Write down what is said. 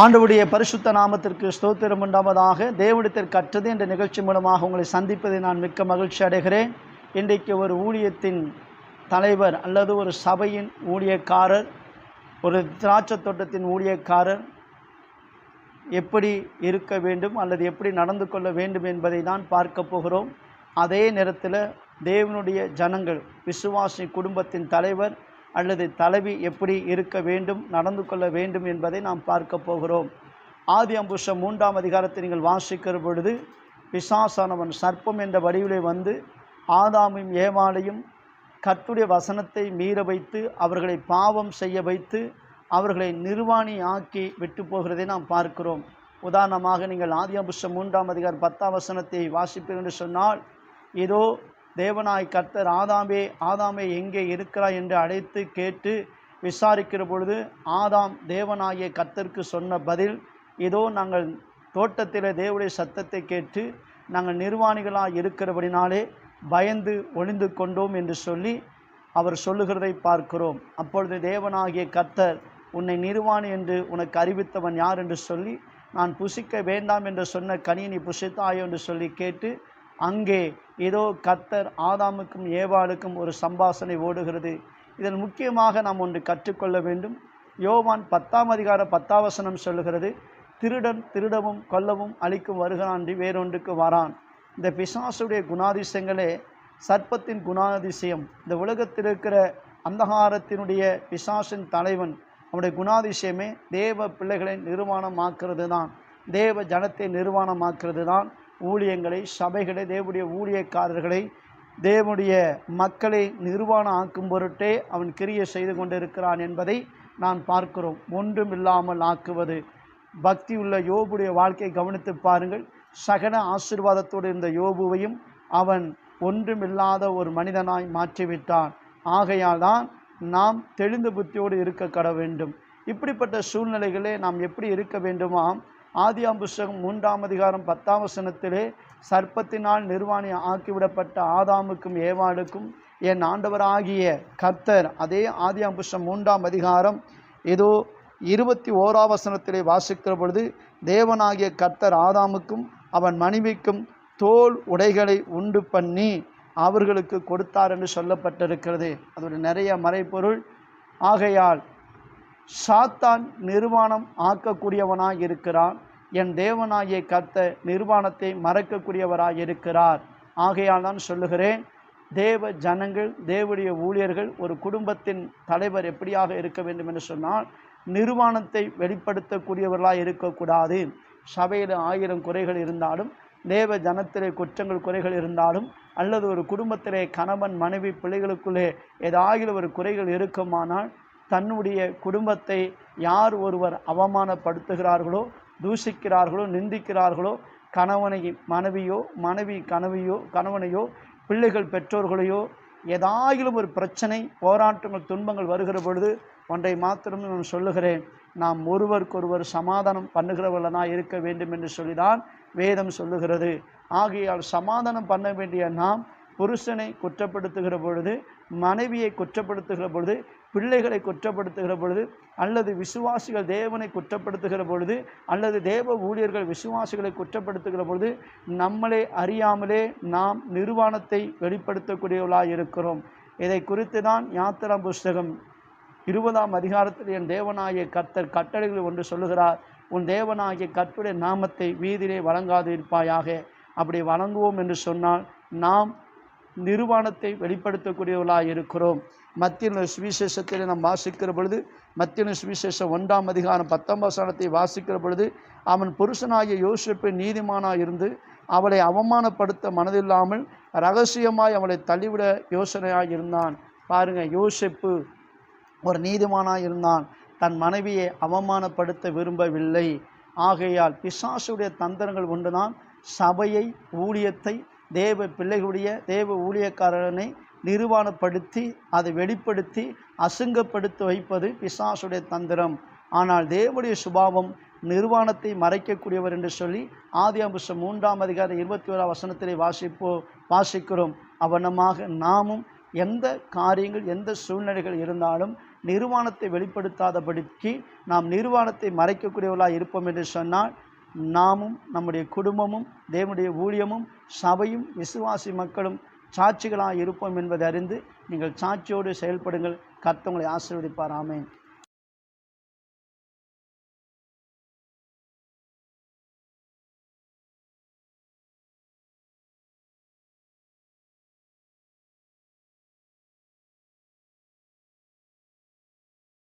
ஆண்டவுடைய பரிசுத்த நாமத்திற்கு ஸ்தோத்திரம் உண்டாவதாக தேவனிடத்தில் கற்றது என்ற நிகழ்ச்சி மூலமாக உங்களை சந்திப்பதை நான் மிக்க மகிழ்ச்சி அடைகிறேன். இன்றைக்கு ஒரு ஊழியத்தின் தலைவர் அல்லது ஒரு சபையின் ஊழியக்காரர் ஒரு திராட்சை தோட்டத்தின் ஊழியக்காரர் எப்படி இருக்க வேண்டும் அல்லது எப்படி நடந்து கொள்ள வேண்டும் என்பதை தான் பார்க்க போகிறோம். அதே நேரத்தில் தேவனுடைய ஜனங்கள் விசுவாசி குடும்பத்தின் தலைவர் அல்லது தலைவி எப்படி இருக்க வேண்டும் நடந்து கொள்ள வேண்டும் என்பதை நாம் பார்க்க போகிறோம். ஆதி அம்புஷம் மூன்றாம் அதிகாரத்தை நீங்கள் வாசிக்கிற பொழுது பிசாசானவன் சர்ப்பம் என்ற வடிவிலே வந்து ஆதாமையும் ஏமாளையும் கத்துடைய வசனத்தை மீற வைத்து அவர்களை பாவம் செய்ய வைத்து அவர்களை நிர்வாணி ஆக்கி விட்டு போகிறதை நாம் பார்க்கிறோம். உதாரணமாக நீங்கள் ஆதியாபுஷம் மூன்றாம் அதிகாரம் பத்தாம் வசனத்தை வாசிப்பீர்கள் என்று சொன்னால் இதோ தேவனாய் கர்த்தர் ஆதாமே ஆதாமே எங்கே இருக்கிறாய் என்று அழைத்து கேட்டு விசாரிக்கிற பொழுது ஆதாம் தேவனாகிய கர்த்தருக்கு சொன்ன பதில் இதோ நாங்கள் தோட்டத்தில் தேவனுடைய சத்தத்தை கேட்டு நாங்கள் நிர்வாணிகளாக இருக்கிறபடினாலே பயந்து ஒளிந்து கொண்டோம் என்று சொல்லி அவர் சொல்லுகிறதை பார்க்கிறோம். அப்பொழுது தேவனாகிய கர்த்தர் உன்னை நிர்வாணி என்று உனக்கு அறிவித்தவன் யார்? என்று சொல்லி நான் புசிக்க வேண்டாம் என்று சொன்ன கனியை நீ புசித்தாயோ என்று சொல்லி கேட்டு அங்கே ஏதோ கத்தர் ஆதாமுக்கும் ஏவாளுக்கும் ஒரு சம்பாசனை ஓடுகிறது. இதில் முக்கியமாக நாம் ஒன்று கற்றுக்கொள்ள வேண்டும். யோவான் பத்தாம் அதிகார பத்தாவசனம் சொல்லுகிறது திருடன் திருடவும் கொல்லவும் அழிக்கும் வருகிறான்றி வேறொன்றுக்கு வரான். இந்த பிசாசுடைய குணாதிசயங்களே சர்ப்பத்தின் குணாதிசயம். இந்த உலகத்தில் இருக்கிற அந்தகாரத்தினுடைய பிசாசின் தலைவன் அவனுடைய குணாதிசயமே தேவ பிள்ளைகளை நிர்வாணமாக்குறது தான் தேவ ஜனத்தை நிர்வாணமாக்குறது தான் ஊழியங்களை சபைகளை தேவனுடைய ஊழியக்காரர்களை தேவனுடைய மக்களை நிர்வாணம் ஆக்கும் பொருட்டே அவன் கிரியை செய்து கொண்டிருக்கிறான் என்பதை நான் பார்க்கிறோம். ஒன்றும் இல்லாமல் ஆக்குவது. பக்தி உள்ள யோபுடைய வாழ்க்கையை கவனித்து பாருங்கள். சகன ஆசீர்வாதத்தோடு இருந்த யோபுவையும் அவன் ஒன்றுமில்லாத ஒரு மனிதனாய் மாற்றிவிட்டான். ஆகையால் தான் நாம் தெளிந்த புத்தியோடு இருக்க கட வேண்டும். இப்படிப்பட்ட சூழ்நிலைகளே நாம் எப்படி இருக்க வேண்டுமாம்? ஆதியாம் புஸ்தகம் மூன்றாம் அதிகாரம் பத்தாம் வசனத்திலே சர்ப்பத்தினால் நிர்வாணி ஆக்கிவிடப்பட்ட ஆதாமுக்கும் ஏவாளுக்கும் என் ஆண்டவராகிய கர்த்தர். அதே ஆதியாம் புஸ்தகம் மூன்றாம் அதிகாரம் ஏதோ இருபத்தி ஓராம் வசனத்திலே வாசிக்கிற பொழுது தேவனாகிய கர்த்தர் ஆதாமுக்கும் அவன் மனைவிக்கும் தோல் உடைகளை உண்டு பண்ணி அவர்களுக்கு கொடுத்தார் என்று சொல்லப்பட்டிருக்கிறது. அதோட நிறைய மறைப்பொருள் ஆகையால் சாத்தான் நிர்வாணம் ஆக்கக்கூடியவனாய் இருக்கிறான் என் தேவனாகிய கத்த நிர்வாணத்தை மறக்கக்கூடியவராக இருக்கிறார் ஆகையால் நான் சொல்லுகிறேன் தேவ ஜனங்கள் தேவடைய ஊழியர்கள் ஒரு குடும்பத்தின் தலைவர் எப்படியாக இருக்க வேண்டும் என்று சொன்னால் நிர்வாணத்தை வெளிப்படுத்தக்கூடியவர்களாக இருக்கக்கூடாது. சபையில் ஆயிரம் குறைகள் இருந்தாலும் தேவ ஜனத்திலே குற்றங்கள் குறைகள் இருந்தாலும் அல்லது ஒரு குடும்பத்திலே கணவன் மனைவி பிள்ளைகளுக்குள்ளே ஏதாவது ஒரு குறைகள் இருக்குமானால் தன்னுடைய குடும்பத்தை யார் ஒருவர் அவமானப்படுத்துகிறார்களோ தூஷிக்கிறார்களோ நிந்திக்கிறார்களோ கணவனை மனைவியோ மனைவி கனவையோ கணவனையோ பிள்ளைகள் பெற்றோர்களையோ ஏதாயிலும் ஒரு பிரச்சனை போராட்டங்கள் துன்பங்கள் வருகிற பொழுது ஒன்றை மாத்திரம் நான் சொல்லுகிறேன். நாம் ஒருவருக்கொருவர் சமாதானம் பண்ணுகிறவர்களாக இருக்க வேண்டும் என்று சொல்லிதான் வேதம் சொல்லுகிறது. ஆகையால் சமாதானம் பண்ண வேண்டிய நாம் புருஷனை குற்றப்படுத்துகிற பொழுது மனைவியை குற்றப்படுத்துகிற பொழுது பிள்ளைகளை குற்றப்படுத்துகிற பொழுது அல்லது விசுவாசிகள் தேவனை குற்றப்படுத்துகிற பொழுது அல்லது தேவ ஊழியர்கள் விசுவாசிகளை குற்றப்படுத்துகிற பொழுது நம்மளே அறியாமலே நாம் நிர்வாணத்தை வெளிப்படுத்தக்கூடியவர்களாக இருக்கிறோம். இதை குறித்து தான் யாத்திரா புஸ்தகம் இருபதாம் அதிகாரத்தில் என் தேவனாகிய கர்த்தர் கட்டளைகள் ஒன்று சொல்லுகிறார். உன் தேவனாகிய கற்புடைய நாமத்தை வீதியிலே வழங்காது இருப்பாயாக அப்படி வழங்குவோம் என்று சொன்னால் நாம் நிர்வாணத்தை வெளிப்படுத்தக்கூடியவர்களாக இருக்கிறோம். மத்திய சுவிசேஷத்தில் நாம் வாசிக்கிற பொழுது மத்திய சுவிசேஷம் ஒன்றாம் அதிகாரம் பத்தாம் வாசிக்கிற பொழுது அவன் புருஷனாகிய யோசிப்பு நீதிமானாக இருந்து அவளை அவமானப்படுத்த மனதில்லாமல் ரகசியமாய் அவளை தள்ளிவிட யோசனையாக இருந்தான். பாருங்கள் யோசிப்பு ஒரு நீதிமானாக இருந்தான். தன் மனைவியை அவமானப்படுத்த விரும்பவில்லை. ஆகையால் பிசாசுடைய தந்திரங்கள் ஒன்றுதான் சபையை ஊழியத்தை தேவ பிள்ளைகளுடைய தேவ ஊழியக்காரனை நிர்வாணப்படுத்தி அதை வெளிப்படுத்தி அசுங்கப்படுத்தி வைப்பது பிசாசுடைய தந்திரம். ஆனால் தேவனுடைய சுபாவம் நிர்வாணத்தை மறைக்கக்கூடியவர் என்று சொல்லி ஆதி அம்புஷம் மூன்றாம் அதிகாரம் இருபத்தி ஓராம் வசனத்திலே வாசிப்போ வாசிக்கிறோம். அவனமாக நாமும் எந்த காரியங்கள் எந்த சூழ்நிலைகள் இருந்தாலும் நிர்வாணத்தை வெளிப்படுத்தாதபடிக்கு நாம் நிர்வாணத்தை மறைக்கக்கூடியவர்களாக இருப்போம் என்று சொன்னால் நாமும் நம்முடைய குடும்பமும் தேவனுடைய ஊழியமும் சபையும் விசுவாசி மக்களும் சாட்சிகளாக இருப்போம் என்பதை அறிந்து நீங்கள் சாட்சியோடு செயல்படுங்கள். கர்த்தவங்களை ஆசீர்வதிப்பார். ஆமேன்.